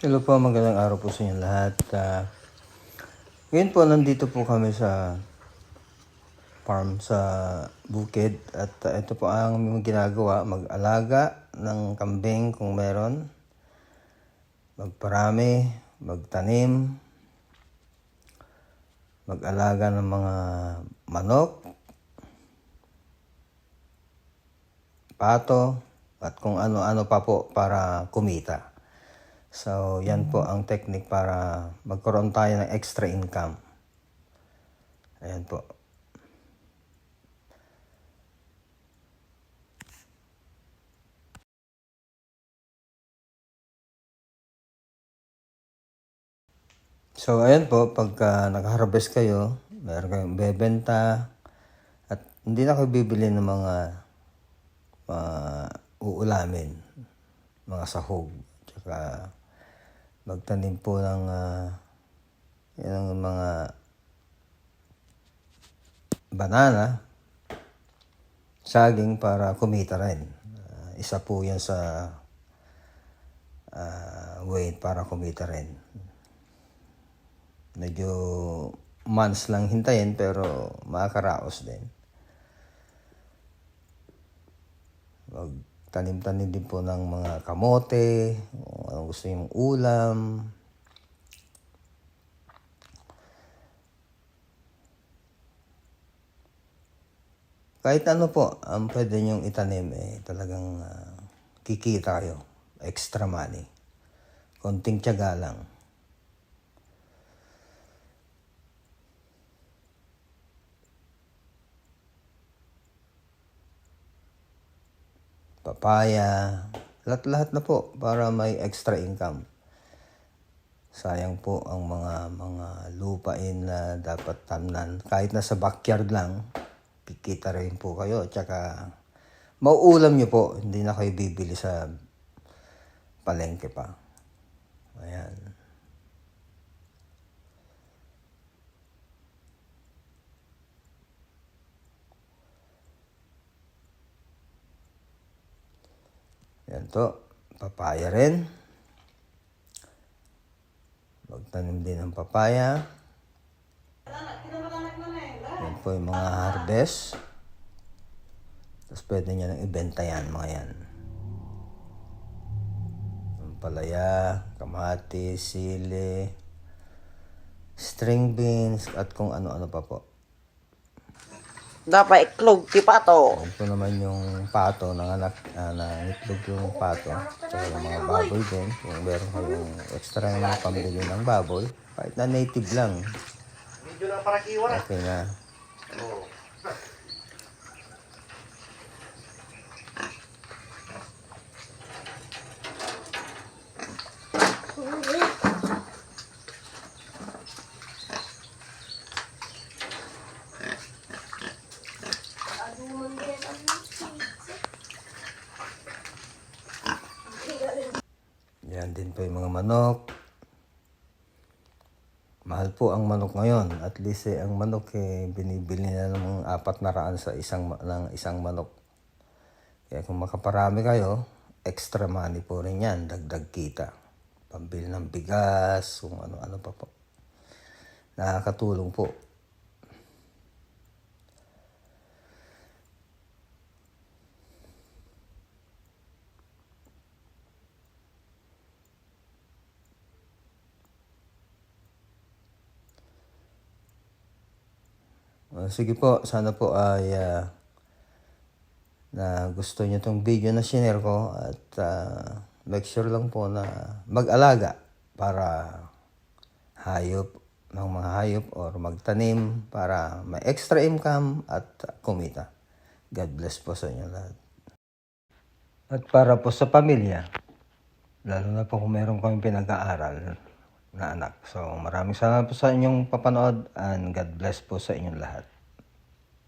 Hello po, magandang araw po sa inyo lahat. Ah, ngayon po, nandito po kami sa farm sa bukid at ah, ito po ang aming ginagawa, mag-alaga ng kambing kung meron, magparami, magtanim, mag-alaga ng mga manok, pato, at kung ano-ano pa po para kumita. So, yan po ang technique para magkaroon tayo ng extra income. Ayan po. So, ayan po, pagka nag-harvest kayo, meron kayong bebenta, at hindi na kayo bibili ng mga mga uulamin, mga sahog, tsaka magtanim po ng ah, yan ang mga banana, saging para kumita rin. Ah, isa po yan sa ah, way para kumita rin. Medyo months lang hintayin pero makakaraos din. Magtanim-tanim din po ng mga kamote, kung anong gusto yung ulam. Kahit ano po, ang pwede niyong itanim eh, talagang ah, kikita kayo. Extra money. Konting tiyaga lang. papaya, lahat-lahat na po para may extra income. Sayang po ang mga mga lupain na dapat tamnan. Kahit nasa backyard lang, kikita rin po kayo. Tsaka, mauulam nyo po. Hindi na kayo bibili sa palengke pa. Ayan. Yan to. Papaya rin. Magtanim din ng papaya. Yan po yung mga harvest. Tapos pwede nyo nang ibenta yan, mga yan. Yung palaya, kamatis, sili, string beans, at kung ano-ano pa po. Dapat iklog ti pato. Po naman yung pato, nanganak, uh, nangitlog yung pato. So, yung mga baboy din. Kung meron kayong extra na pambili ng baboy, kahit na native lang, Medyo na para kiwa. okay na. Yan din po yung mga manok. Mahal po ang manok ngayon. At least eh, ang manok eh, binibili na ng apat na raan sa isang, ng isang manok. Kaya kung makaparami kayo, extra money po rin yan. Dagdag kita. Pambili ng bigas, kung ano-ano pa po. Nakakatulong po. Sige po, sana po ay ah, na gusto niyo tong video na share ko at ah, make sure lang po na mag-alaga para hayop ng mga hayop or magtanim para may extra income at ah, kumita. God bless po sa inyo lahat. At para po sa pamilya, lalo na po kung meron kami pinag-aaral na anak. So maraming salamat po sa inyong papanood and God bless po sa inyong lahat.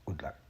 Good luck.